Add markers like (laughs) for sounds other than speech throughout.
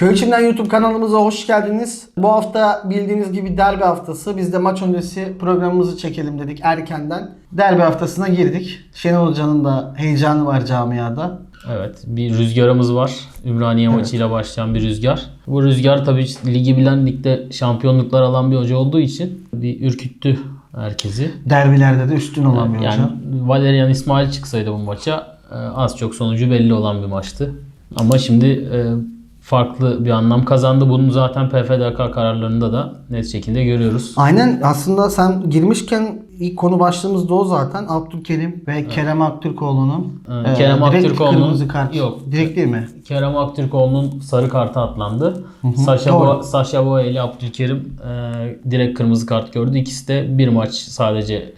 Köyçim'den YouTube kanalımıza hoş geldiniz. Bu hafta bildiğiniz gibi derbi haftası. Biz de maç öncesi programımızı çekelim dedik erkenden. Derbi haftasına girdik. Şenol Hoca'nın da heyecanı var camiada. Evet bir rüzgarımız var. Ümraniye maçıyla başlayan bir rüzgar. Bu rüzgar tabii ligi bilen ligde şampiyonluklar alan bir hoca olduğu için bir ürküttü herkesi. Derbilerde de üstün olan bir Yani hoca. Valerian İsmail çıksaydı bu maça e, az çok sonucu belli olan bir maçtı. Ama şimdi e, farklı bir anlam kazandı. Bunu zaten PFDK kararlarında da net şekilde görüyoruz. Aynen aslında sen girmişken ilk konu başlığımız da o zaten. Abdülkerim ve Kerem Aktürkoğlu'nun Ee, Kerem direkt Aktürkoğlu'nun- kırmızı kart. yok. Direkt değil mi? Kerem Aktürkoğlu'nun sarı kartı atlandı. Saşa, doğru. Bo- Saşa Boya ile Abdülkerim e, direkt kırmızı kart gördü. İkisi de bir maç sadece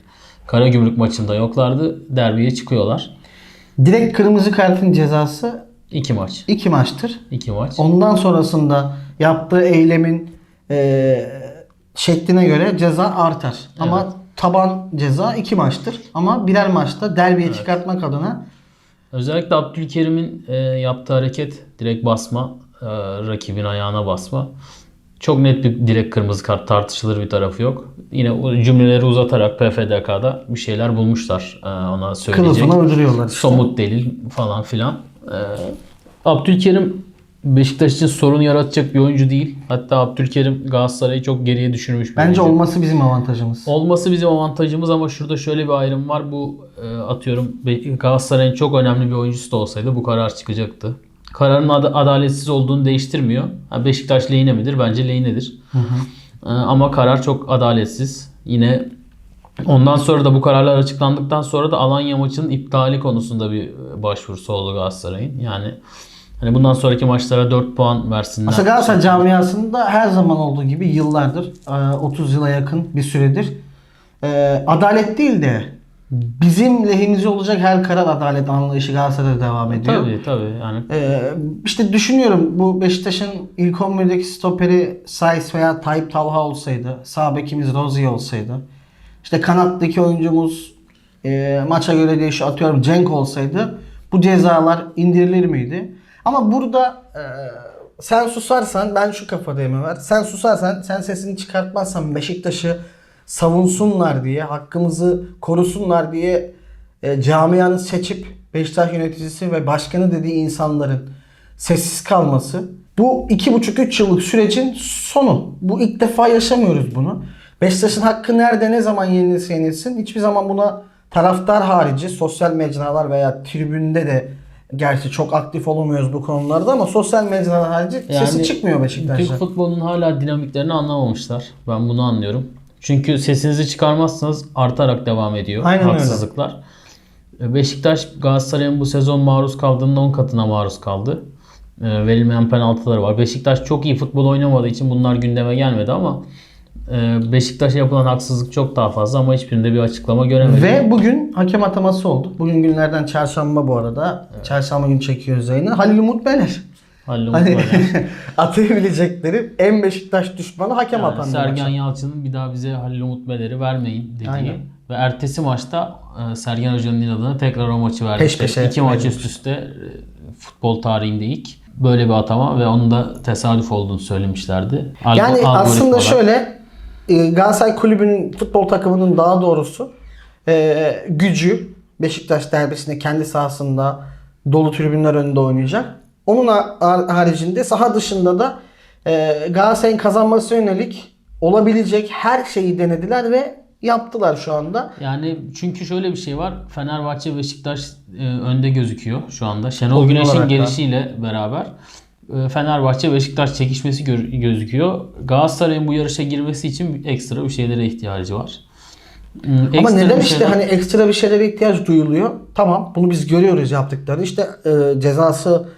Karagümrük maçında yoklardı. Derbiye çıkıyorlar. Direkt kırmızı kartın cezası İki maç. iki maçtır. İki maç. Ondan sonrasında yaptığı eylemin e, şekline göre ceza artar. Ama taban ceza iki maçtır. Ama birer maçta derbiye çıkartmak adına Özellikle Abdülkerim'in e, yaptığı hareket direkt basma, e, rakibin ayağına basma. Çok net bir direkt kırmızı kart tartışılır bir tarafı yok. Yine o cümleleri uzatarak PFDK'da bir şeyler bulmuşlar e, ona söyleyecek. kılıfına uyduruyorlar işte. Somut delil falan filan. E, Abdülkerim Beşiktaş için sorun yaratacak bir oyuncu değil. Hatta Abdülkerim Galatasaray'ı çok geriye düşürmüş bir Bence oyuncu. olması bizim avantajımız. Olması bizim avantajımız ama şurada şöyle bir ayrım var. Bu e, atıyorum Galatasaray'ın çok önemli bir oyuncusu da olsaydı bu karar çıkacaktı. Kararın ad- adaletsiz olduğunu değiştirmiyor. Beşiktaş lehine midir? Bence lehinedir. E, ama karar çok adaletsiz. Yine ondan sonra da bu kararlar açıklandıktan sonra da Alanya maçının iptali konusunda bir e, başvurusu oldu Galatasaray'ın. Yani hani bundan sonraki maçlara 4 puan versinler. Aslında Galatasaray camiasında her zaman olduğu gibi yıllardır, e, 30 yıla yakın bir süredir e, adalet değil de bizim lehimize olacak her karar adalet anlayışı Galatasaray'da devam ediyor. Tabii tabii yani Ee, işte düşünüyorum bu Beşiktaş'ın ilk 11'deki stoperi Saiz veya Tayyip Talha olsaydı, sağ bekimiz Rozier olsaydı, işte kanattaki oyuncumuz e, maça göre değişiyor atıyorum Cenk olsaydı bu cezalar indirilir miydi? Ama burada e, sen susarsan ben şu kafadayım var. Sen susarsan sen sesini çıkartmazsan Beşiktaş'ı savunsunlar diye hakkımızı korusunlar diye e, camianı seçip Beşiktaş yöneticisi ve başkanı dediği insanların sessiz kalması bu iki buçuk üç yıllık sürecin sonu. Bu ilk defa yaşamıyoruz bunu. Beşiktaş'ın hakkı nerede ne zaman yenilirse yenilsin hiçbir zaman buna taraftar harici sosyal mecralar veya tribünde de gerçi çok aktif olmuyoruz bu konularda ama sosyal mecralar harici sesi çıkmıyor Beşiktaş'ta. Türk futbolunun hala dinamiklerini anlamamışlar. Ben bunu anlıyorum. Çünkü sesinizi çıkarmazsanız artarak devam ediyor Aynen öyle. haksızlıklar. E, Beşiktaş Galatasaray'ın bu sezon maruz kaldığının 10 katına maruz kaldı. E, Verilmeyen penaltıları var. Beşiktaş çok iyi futbol oynamadığı için bunlar gündeme gelmedi ama Beşiktaş'a yapılan haksızlık çok daha fazla ama hiçbirinde bir açıklama göremedik. Ve bugün hakem ataması oldu. Bugün günlerden çarşamba bu arada. Çarşamba günü çekiyoruz yayını. Halil Umut Beler. Halil Hani Umut'la (laughs) atayabilecekleri en Beşiktaş düşmanı hakem Yani atandı. Sergen. Yalçın'ın bir daha bize Halil Umut Beler'i vermeyin dediği Aynen. ve ertesi maçta e, Sergen Hoca'nın inadına tekrar o maçı verdi. Peş peşe İki maç üst üste e, futbol tarihinde ilk böyle bir atama ve onun da tesadüf olduğunu söylemişlerdi. Alg- Yani aslında şöyle Galatasaray Kulübü'nün futbol takımının daha doğrusu e, gücü Beşiktaş derbisinde kendi sahasında dolu tribünler önünde oynayacak. Onun ha- haricinde saha dışında da e, Galatasaray'ın kazanması yönelik olabilecek her şeyi denediler ve yaptılar şu anda. Yani çünkü şöyle bir şey var. Fenerbahçe Beşiktaş e, önde gözüküyor şu anda. Şenol Oyun Güneş'in gelişiyle beraber Fenerbahçe Beşiktaş çekişmesi gözüküyor. Galatasaray'ın bu yarışa girmesi için ekstra bir şeylere ihtiyacı var. Hmm, Ama ekstra neden bir işte şeyler- hani ekstra bir şeylere ihtiyaç duyuluyor? Tamam bunu biz görüyoruz yaptıkları. İşte e, cezası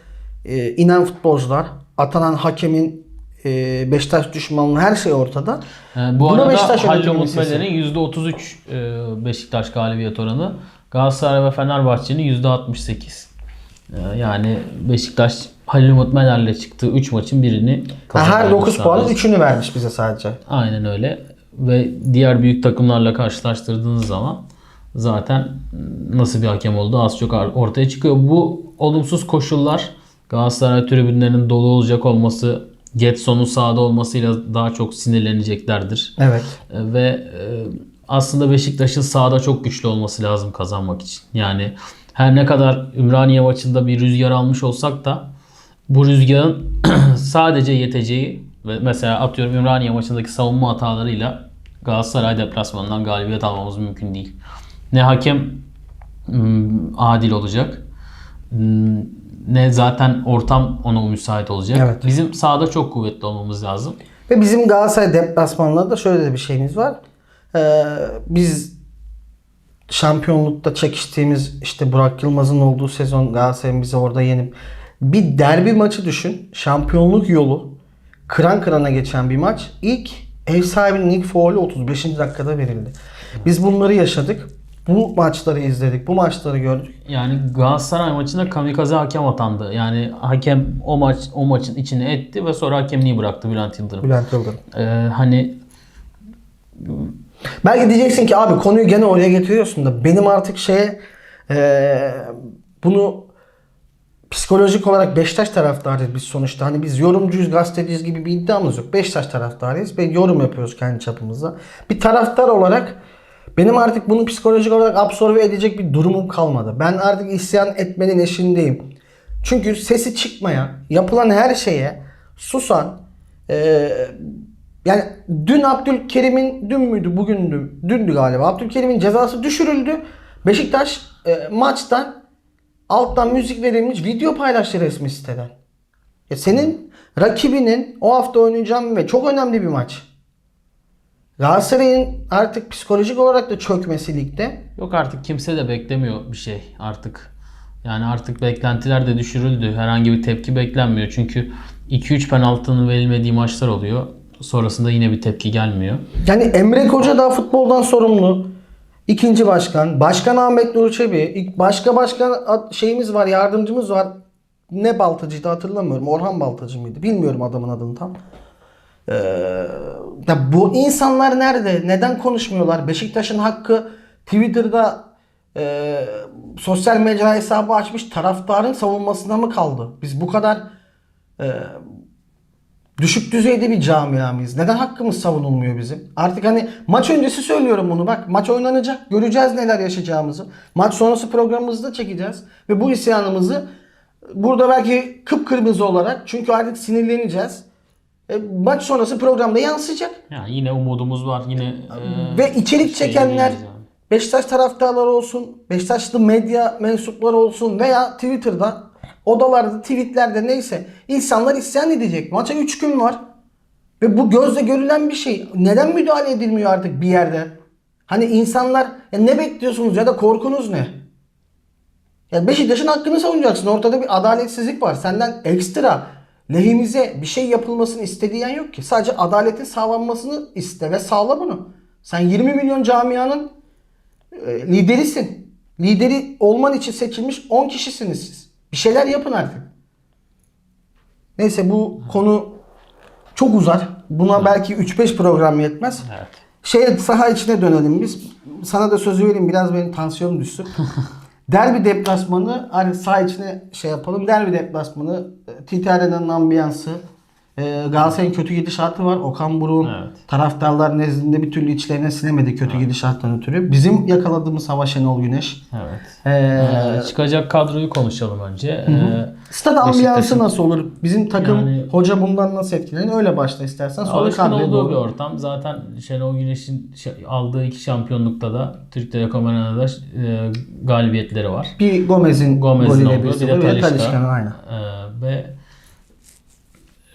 e, inen futbolcular, atanan hakemin e, Beşiktaş düşmanlığı her şey ortada. Ee, bu Buna arada Beşiktaş Halil yönetimi Umut sesi. Beler'in %33 e, Beşiktaş galibiyet oranı. Galatasaray ve Fenerbahçe'nin %68. Ee, yani Beşiktaş Halil Umut Meler'le çıktığı 3 maçın birini Ha, her kazandı 9 puanın sadece. 3'ünü vermiş bize sadece. Aynen öyle. Ve diğer büyük takımlarla karşılaştırdığınız zaman zaten nasıl bir hakem olduğu az çok ortaya çıkıyor. Bu olumsuz koşullar Galatasaray tribünlerinin dolu olacak olması, Getson'un sahada olmasıyla daha çok sinirleneceklerdir. Evet. E, Ve e, aslında Beşiktaş'ın sahada çok güçlü olması lazım kazanmak için. Yani her ne kadar Ümraniye maçında bir rüzgar almış olsak da bu rüzgarın (clears throat) sadece yeteceği ve mesela atıyorum Ümraniye maçındaki savunma hatalarıyla Galatasaray deplasmanından galibiyet almamız mümkün değil. Ne hakem hmm, adil olacak hmm, ne zaten ortam ona müsait olacak. Evet. Bizim sahada çok kuvvetli olmamız lazım. Ve bizim Galatasaray deplasmanında da şöyle de bir şeyimiz var. Ee, biz şampiyonlukta çekiştiğimiz işte Burak Yılmaz'ın olduğu sezon Galatasaray'ın bizi orada yenip bir derbi maçı düşün. Şampiyonluk yolu kıran kırana geçen bir maç. İlk ev sahibinin ilk faulü 35. dakikada verildi. Biz bunları yaşadık. Bu maçları izledik. Bu maçları gördük. Yani Galatasaray maçında kamikaze hakem atandı. Yani hakem o maç o maçın içine etti ve sonra hakemliği bıraktı Bülent Yıldırım. Bülent Yıldırım. Ee, hani Belki diyeceksin ki abi konuyu gene oraya getiriyorsun da benim artık şeye eee, bunu psikolojik olarak Beşiktaş taraftarıyız biz sonuçta. Hani biz yorumcuyuz, gazeteciyiz gibi bir iddiamız yok. Beşiktaş taraftarıyız ve yorum yapıyoruz kendi çapımızda. Bir taraftar olarak benim artık bunu psikolojik olarak absorbe edecek bir durumum kalmadı. Ben artık isyan etmenin eşindeyim. Çünkü sesi çıkmayan, yapılan her şeye susan, eee yani dün Abdülkerim'in dün müydü bugündü dündü galiba Abdülkerim'in cezası düşürüldü. Beşiktaş e, maçtan alttan müzik verilmiş video paylaştı resmi siteden. Ya senin rakibinin o hafta oynayacağın ve çok önemli bir maç. Galatasaray'ın artık psikolojik olarak da çökmesi ligde. yok artık kimse de beklemiyor bir şey artık. Yani artık beklentiler de düşürüldü. Herhangi bir tepki beklenmiyor. Çünkü 2-3 penaltının verilmediği maçlar oluyor. Sonrasında yine bir tepki gelmiyor. Yani Emre Koca da futboldan sorumlu. İkinci başkan. Başkan Ahmet Nur Çebi. Başka başkan şeyimiz var, yardımcımız var. Ne Baltacıydı hatırlamıyorum. Orhan Baltacı mıydı? Bilmiyorum adamın adını tam. Ee, ya bu insanlar nerede? Neden konuşmuyorlar? Beşiktaş'ın hakkı Twitter'da e, sosyal medya hesabı açmış taraftarın savunmasına mı kaldı? Biz bu kadar e, düşük düzeyde bir camiamız. Neden hakkımız savunulmuyor bizim? Artık hani maç öncesi söylüyorum bunu bak. Maç oynanacak. Göreceğiz neler yaşayacağımızı. Maç sonrası programımızda çekeceğiz. Ve bu isyanımızı burada belki kıpkırmızı olarak çünkü artık sinirleneceğiz. E, maç sonrası programda yansıyacak. Yani yine umudumuz var. Yine e, Ve içerik şey çekenler yani. Beşiktaş taraftarları olsun, Beşiktaşlı medya mensupları olsun veya Twitter'da, odalarda, tweetlerde neyse insanlar isyan edecek. Maça 3 gün var. Ve bu gözle görülen bir şey. Neden müdahale edilmiyor artık bir yerde? Hani insanlar ya ne bekliyorsunuz ya da korkunuz ne? Ya Beşiktaş'ın hakkını savunacaksın. Ortada bir adaletsizlik var. Senden ekstra lehimize bir şey yapılmasını istediğin yok ki. Sadece adaletin sağlanmasını iste ve sağla bunu. Sen 20 milyon camianın e, liderisin. Lideri olman için seçilmiş 10 kişisiniz siz. Bir şeyler yapın artık. Neyse bu konu çok uzar. Buna belki 3-5 program yetmez. Evet. Şeye saha içine dönelim biz. Sana da sözü vereyim biraz benim tansiyonum düşsün. (laughs) Derbi deplasmanı hani saha içine şey yapalım. Derbi deplasmanı TT Arena'nın ambiyansı. E, Galatasaray'ın kötü gidişatı var. Okan Buruk'un Evet. taraftarlar nezdinde bir türlü içlerine sinemedi kötü gidişattan ötürü. Bizim yakaladığımız hava Şenol Güneş. Evet. E, Ee, çıkacak kadroyu konuşalım önce. Ee, Stad ambiyansı nasıl olur? Bizim takım Yani- hoca bundan nasıl etkilenir? Öyle başla istersen. Sonra kadroya olduğu bir doğru. ortam. Zaten Şenol Güneş'in şey- aldığı iki şampiyonlukta da Türk Telekom Arena'da e, galibiyetleri var. Bir Gomez'in Gomez'in golüyle bir. Bir de. Talisca'nın aynen. Ee, ve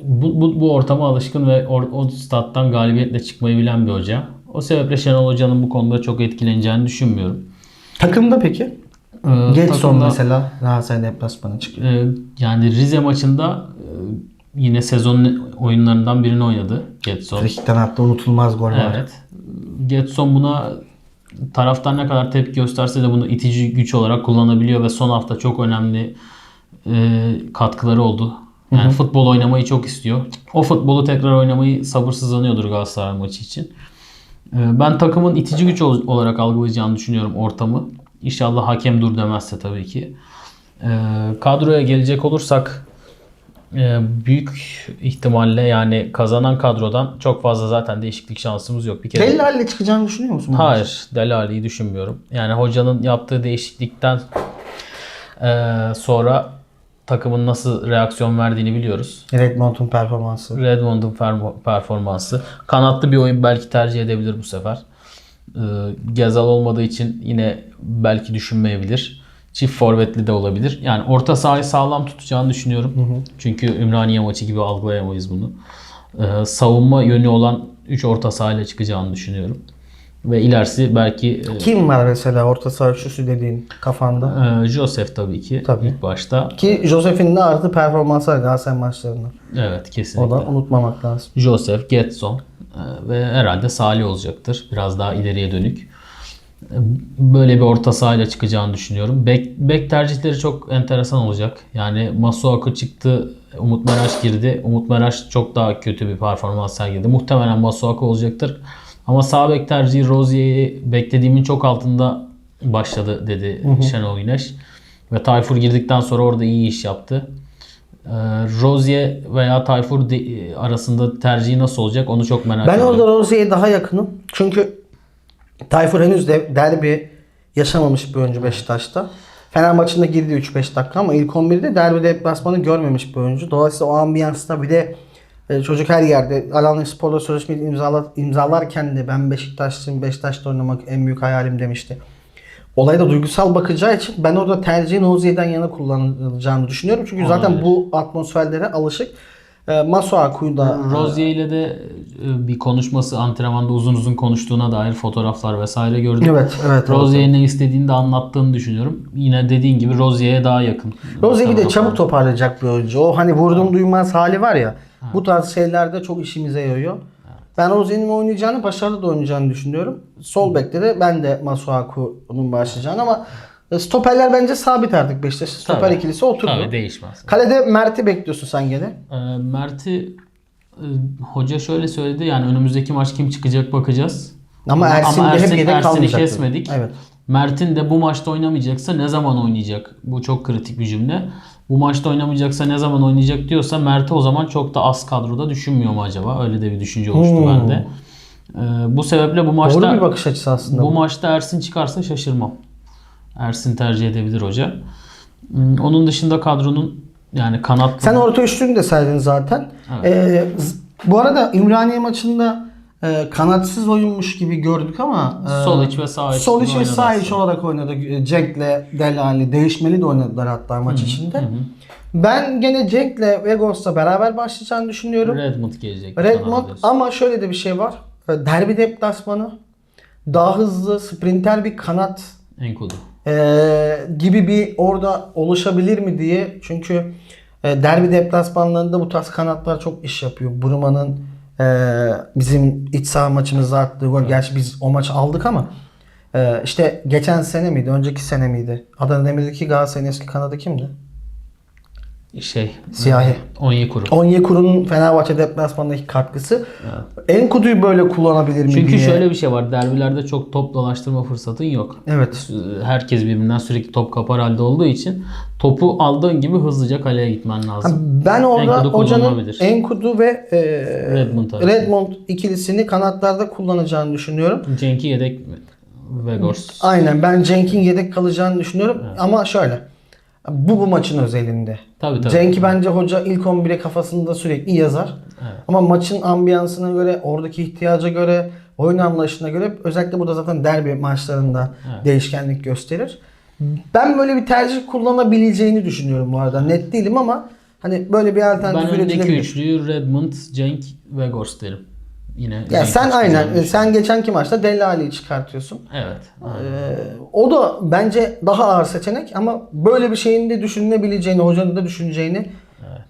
bu, bu, bu ortama alışkın ve or, o stat'tan galibiyetle çıkmayı bilen bir hoca. O sebeple Şenol Hoca'nın bu konuda çok etkileneceğini düşünmüyorum. Takımda peki? Ee, Getson mesela Galatasaray deplasmanı çıkıyor. Ee, yani Rize maçında e, yine sezonun oyunlarından birini oynadı Getson. Frikik'ten hatta unutulmaz gol var. Evet. Getson buna taraftar ne kadar tepki gösterse de bunu itici güç olarak kullanabiliyor ve son hafta çok önemli e, katkıları oldu. Yani futbol oynamayı çok istiyor. O futbolu tekrar oynamayı sabırsızlanıyordur Galatasaray maçı için. E, ben takımın itici güç ol- olarak algılayacağını düşünüyorum ortamı. İnşallah hakem dur demezse tabii ki. E, kadroya gelecek olursak Ee, büyük ihtimalle yani kazanan kadrodan çok fazla zaten değişiklik şansımız yok. Bir kere Dellal'le çıkacağını düşünüyor musun? Hayır, Delali'yi düşünmüyorum. Yani hocanın yaptığı değişiklikten eee, sonra takımın nasıl reaksiyon verdiğini biliyoruz. Redmond'un performansı. Redmond'un performansı. Kanatlı bir oyun belki tercih edebilir bu sefer. Ee, Gezal olmadığı için yine belki düşünmeyebilir. Çift forvetli de olabilir. Yani orta sahayı sağlam tutacağını düşünüyorum. Çünkü Ümraniye maçı gibi algılayamayız bunu. Ee, savunma yönü olan 3 orta sahayla çıkacağını düşünüyorum. Ve ilerisi belki e, Kim var mesela orta saha üçlüsü dediğin kafanda? e, Joseph tabii ki Tabii. ilk başta. Ki Josef'in de artı performansı var Galatasaray maçlarında. Evet O kesinlikle. da unutmamak lazım. Joseph, Getson e, ve herhalde Salih olacaktır. Biraz daha ileriye dönük. E, Böyle bir orta sahayla çıkacağını düşünüyorum. Bek, bek tercihleri çok enteresan olacak. Yani Masuaku çıktı, Umut Meraş girdi. Umut Meraş çok daha kötü bir performans sergiledi. Muhtemelen Masuaku olacaktır. Ama sağ bek tercihi Rozier'i beklediğimin çok altında başladı dedi Şenol Güneş. Ve Tayfur girdikten sonra orada iyi iş yaptı. Ee, Rozier veya Tayfur de- arasında tercihi nasıl olacak onu çok merak Ben ediyorum. orada Rozier'e daha yakınım. Çünkü Tayfur henüz de derbi yaşamamış bir oyuncu Beşiktaş'ta. Fener maçında girdi 3-5 dakika ama ilk 11'de derbi deplasmanı görmemiş bir oyuncu. Dolayısıyla o ambiyansta bir de e, çocuk her yerde Alanya Spor'la sözleşmeyi imzala, imzalarken de ben Beşiktaşlıyım, Beşiktaş'ta oynamak en büyük hayalim demişti. Olaya da duygusal bakacağı için ben orada tercihin Rozier'den yana kullanılacağını düşünüyorum. Çünkü zaten Olabilir. bu atmosferlere alışık. E, Masuaku'yu da Rozier ile de e, bir konuşması antrenmanda uzun uzun konuştuğuna dair fotoğraflar vesaire gördüm. Evet, evet. Rozier'in ne istediğini de anlattığını düşünüyorum. Yine dediğin gibi Rozier'e daha yakın. Rozier bir de çabuk toparlayacak bir oyuncu. O hani vurdum duymaz hali var ya. Bu tarz şeylerde çok işimize yarıyor. Ben Rozier'in oynayacağını, başarılı da oynayacağını düşünüyorum. Sol bekte de ben de Masuaku'nun başlayacağını ama e, stoperler bence sabit artık Beşiktaş. Stoper Tabii. ikilisi oturdu. Tabii değişmez. Kalede Mert'i bekliyorsun sen gene. Ee, Mert'i e, hoca şöyle söyledi yani önümüzdeki maç kim çıkacak bakacağız. Ama Ersin hep Ersin- yedek Ersin'i kesmedik. Evet. Mert'in de bu maçta oynamayacaksa ne zaman oynayacak? Bu çok kritik bir cümle. Bu maçta oynamayacaksa ne zaman oynayacak diyorsa Mert'i o zaman çok da az kadroda düşünmüyor mu acaba? Öyle de bir düşünce oluştu Hmm. bende. Ee, bu sebeple bu maçta Doğru bir bakış açısı aslında. bu. maçta Ersin çıkarsa şaşırmam. Ersin tercih edebilir hoca. Hmm, Onun dışında kadronun yani kanat Sen orta üçlünü de saydın zaten. Ee, z- bu arada Ümraniye maçında e, kanatsız oyunmuş gibi gördük ama e, Sol iç ve sağ iç Sol iç ve sağ iç olarak oynadı. Cenk'le Delali değişmeli de oynadılar hatta maç içinde. Ben gene Cenk'le Vegos'la beraber başlayacağını düşünüyorum. Redmond gelecek. Redmond ama şöyle de bir şey var. E, Derbi deplasmanı daha hızlı, sprinter bir kanat Enkudu. E, gibi bir orada oluşabilir mi diye. Çünkü e, derbi deplasmanlarında bu tarz kanatlar çok iş yapıyor. Bruma'nın e, bizim iç saha maçımızda attığı gol. Gerçi biz o maçı aldık ama e, işte geçen sene miydi? Önceki sene miydi? Adana Demir'deki Galatasaray'ın eski kanadı kimdi? Şey. Siyahi. Onyekuru. Onyekuru'nun Fenerbahçe deplasmanındaki katkısı. Enkudu'yu böyle kullanabilir mi Çünkü diye. şöyle bir şey var. Derbilerde çok top dolaştırma fırsatın yok. Evet. Herkes birbirinden sürekli top kapar halde olduğu için topu aldığın gibi hızlıca kaleye gitmen lazım. Ben orada Enkudu hocanın. Enkudu ve e, Redmond. Redmond ikilisini kanatlarda kullanacağını düşünüyorum. Cenk'i yedek Vegors. Aynen ben Cenk'in yedek kalacağını düşünüyorum ama şöyle. Bu bu maçın özelinde. Tabii tabii. Cenk'i bence hoca ilk 11'e kafasında sürekli yazar. Evet. Ama maçın ambiyansına göre, oradaki ihtiyaca göre, oyun anlayışına göre özellikle burada zaten derbi maçlarında değişkenlik gösterir. Ben böyle bir tercih kullanabileceğini düşünüyorum bu arada. Net değilim ama hani böyle bir Ben alternatif öndeki üretilebilir. üçlüyü Redmond, Cenk, Vegors derim. Yine Ya sen aynen düşünüyorum. sen geçenki maçta Deli Ali'yi çıkartıyorsun. Evet. Ee, o da bence daha ağır seçenek ama böyle bir şeyin de düşünülebileceğini, hocanın da düşüneceğini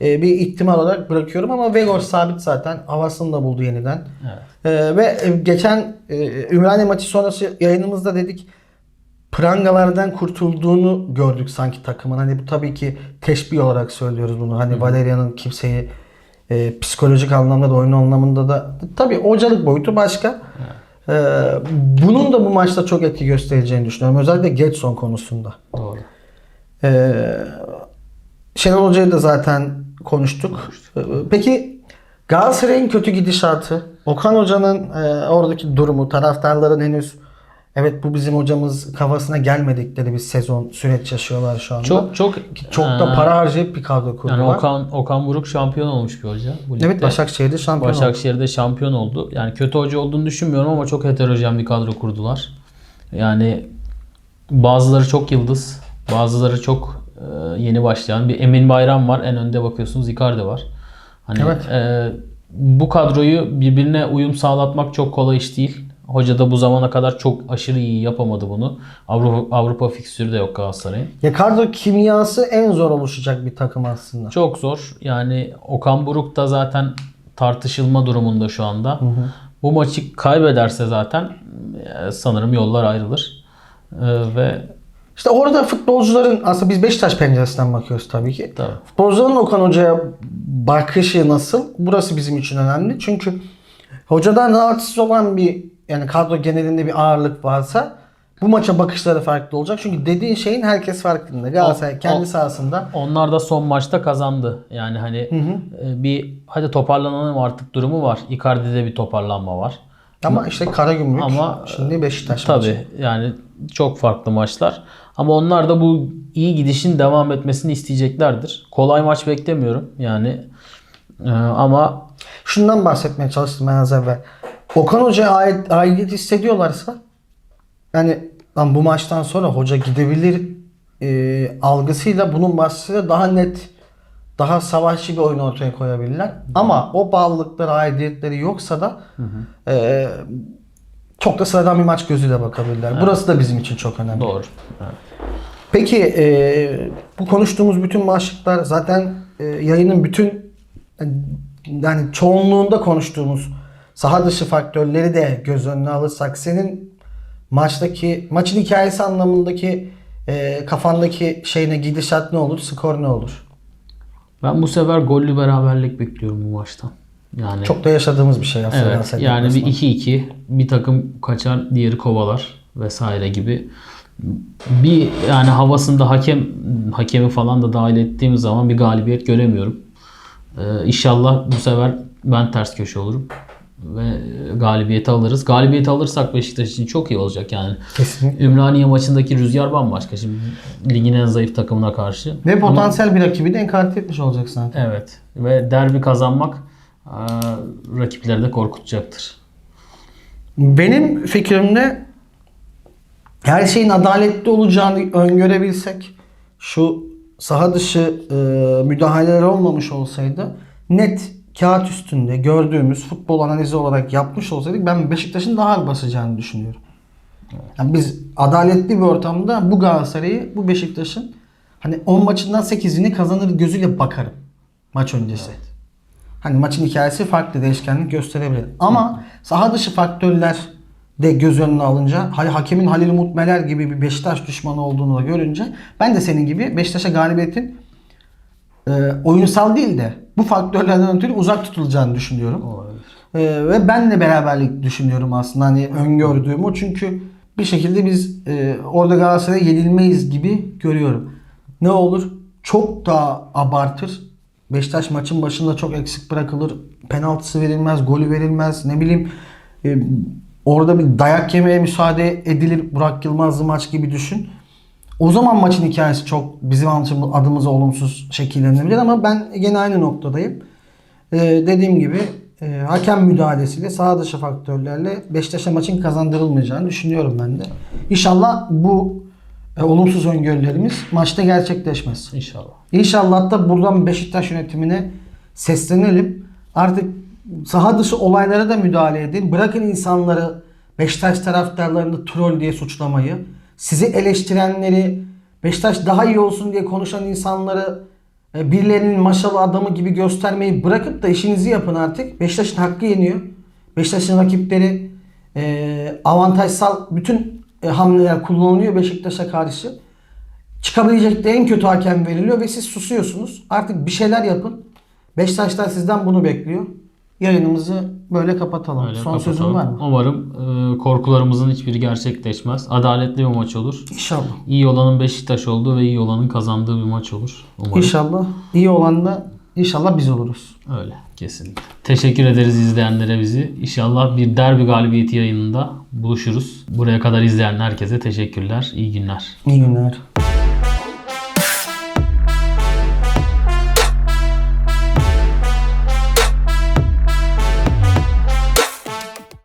e, bir ihtimal olarak bırakıyorum ama Vegor sabit zaten havasını da buldu yeniden. Evet. Ee, ve e, geçen e, Ümraniye maçı sonrası yayınımızda dedik prangalardan kurtulduğunu gördük sanki takımın. Hani bu tabii ki teşbih olarak söylüyoruz bunu. Hani Valerian'ın kimseyi e, psikolojik anlamda da oyun anlamında da tabii hocalık boyutu başka. Ee, bunun da bu maçta çok etki göstereceğini düşünüyorum. Özellikle Getson konusunda. Doğru. Ee, Şenol Hoca'yı da zaten konuştuk. Ee, Peki Galatasaray'ın kötü gidişatı, Okan Hoca'nın e, oradaki durumu, taraftarların henüz evet bu bizim hocamız kafasına gelmedikleri bir sezon süreç yaşıyorlar şu anda. Çok çok çok da e, para harcayıp bir kadro kurdular. yani Okan Okan Buruk şampiyon olmuş bir hoca. Bu ligde. evet Başakşehir'de şampiyon oldu. Başakşehir'de şampiyon oldu. Yani kötü hoca olduğunu düşünmüyorum ama çok heterojen bir kadro kurdular. Yani bazıları çok yıldız, bazıları çok e, yeni başlayan. Bir Emin Bayram var. En önde bakıyorsunuz Icardi var. Hani Evet. e, bu kadroyu birbirine uyum sağlatmak çok kolay iş değil. Hoca da bu zamana kadar çok aşırı iyi yapamadı bunu. Avrupa, Avrupa fiksürü de yok Galatasaray'ın. Ya kadro kimyası en zor oluşacak bir takım aslında. Çok zor. Yani Okan Buruk da zaten tartışılma durumunda şu anda. Bu maçı kaybederse zaten e, sanırım yollar ayrılır. E, ve İşte orada futbolcuların aslında biz Beşiktaş penceresinden bakıyoruz tabii ki. Tabii. Futbolcuların Okan Hoca'ya bakışı nasıl? Burası bizim için önemli. Çünkü hocadan rahatsız olan bir yani kadro genelinde bir ağırlık varsa bu maça bakışları farklı olacak. Çünkü dediğin şeyin herkes farkında. Galatasaray O- kendi o- sahasında onlar da son maçta kazandı. Yani hani e, bir hadi toparlanalım artık durumu var. Icardi'de bir toparlanma var. ama işte Karagümrük Ama, şimdi Beşiktaş maçı. Tabii yani çok farklı maçlar. Ama onlar da bu iyi gidişin devam etmesini isteyeceklerdir. Kolay maç beklemiyorum yani. E, ama Şundan bahsetmeye çalıştım ben az evvel. Okan Hoca'ya ait, aidiyet hissediyorlarsa yani lan bu maçtan sonra hoca gidebilir e, algısıyla bunun bahsediyor daha net daha savaşçı bir oyun ortaya koyabilirler. Ama o bağlılıkları, aidiyetleri yoksa da e, çok da sıradan bir maç gözüyle bakabilirler. Burası da bizim için çok önemli. doğru. Evet. Peki e, bu konuştuğumuz bütün başlıklar zaten e, yayının bütün yani çoğunluğunda konuştuğumuz saha dışı faktörleri de göz önüne alırsak senin maçtaki maçın hikayesi anlamındaki e, kafandaki şey ne gidişat ne olur skor ne olur? Ben bu sefer gollü beraberlik bekliyorum bu maçtan. Yani Çok da yaşadığımız bir şey aslında. evet yani bir deplasmanı. 2-2 bir takım kaçar diğeri kovalar vesaire gibi bir yani havasında hakem hakemi falan da dahil ettiğim zaman bir galibiyet göremiyorum. Ee, inşallah bu sefer ben ters köşe olurum ve galibiyeti alırız. Galibiyeti alırsak Beşiktaş için çok iyi olacak yani. Kesinlikle. Ümraniye maçındaki rüzgar bambaşka. Şimdi ligin en zayıf takımına karşı. Ve potansiyel bir rakibi de enkarte etmiş olacaksın zaten. Evet. Ve derbi kazanmak eee, rakipleri de korkutacaktır. Benim fikrimde her şeyin adaletli olacağını öngörebilsek şu saha dışı e, müdahaleler olmamış olsaydı net kağıt üstünde gördüğümüz futbol analizi olarak yapmış olsaydık ben Beşiktaş'ın daha ağır basacağını düşünüyorum. Yani biz adaletli bir ortamda bu Galatasaray'ı bu Beşiktaş'ın hani 10 maçından 8'ini kazanır gözüyle bakarım maç öncesi. Hani maçın hikayesi farklı değişkenlik gösterebilir. Ama saha dışı faktörler de göz önüne alınca hani hakemin Halil Umut Meler gibi bir Beşiktaş düşmanı olduğunu da görünce ben de senin gibi Beşiktaş'a galibiyetin e, oyunsal değil de bu faktörlerden ötürü uzak tutulacağını düşünüyorum. E, ve ben de beraberlik düşünüyorum aslında hani öngördüğüm o çünkü bir şekilde biz e, orada Galatasaray'a yenilmeyiz gibi görüyorum. Ne olur? Çok daha abartır. Beşiktaş maçın başında çok eksik bırakılır. Penaltısı verilmez, golü verilmez. Ne bileyim e, orada bir dayak yemeye müsaade edilir. Burak Yılmazlı maç gibi düşün. O zaman maçın hikayesi çok bizim adımıza olumsuz şekillenebilir ama ben gene aynı noktadayım. Ee, dediğim gibi e, hakem müdahalesiyle sağ dışı faktörlerle Beşiktaş'a maçın kazandırılmayacağını düşünüyorum ben de. İnşallah bu e, olumsuz öngörülerimiz maçta gerçekleşmez. İnşallah. İnşallah da buradan Beşiktaş yönetimine seslenelim. Artık saha dışı olaylara da müdahale edin. Bırakın insanları Beşiktaş taraftarlarını troll diye suçlamayı. Sizi eleştirenleri, Beşiktaş daha iyi olsun diye konuşan insanları e, birilerinin maşalı adamı gibi göstermeyi bırakıp da işinizi yapın artık. Beşiktaş'ın hakkı yeniyor. Beşiktaş'ın rakipleri e, avantajsal bütün e, hamleler kullanılıyor Beşiktaş'a karşı. Çıkabilecek de en kötü hakem veriliyor ve siz susuyorsunuz. Artık bir şeyler yapın. Beşiktaşlar sizden bunu bekliyor. Yayınımızı böyle kapatalım. Öyle Son sözün kapatalım. var mı? Umarım e, korkularımızın hiçbiri gerçekleşmez. Adaletli bir maç olur. İnşallah. İyi olanın Beşiktaş olduğu ve iyi olanın kazandığı bir maç olur. Umarım. İnşallah. İyi olan da İnşallah biz oluruz. Öyle kesinlikle. Teşekkür ederiz izleyenlere bizi. İnşallah bir derbi galibiyeti yayınında buluşuruz. Buraya kadar izleyen herkese teşekkürler. İyi günler. İyi günler.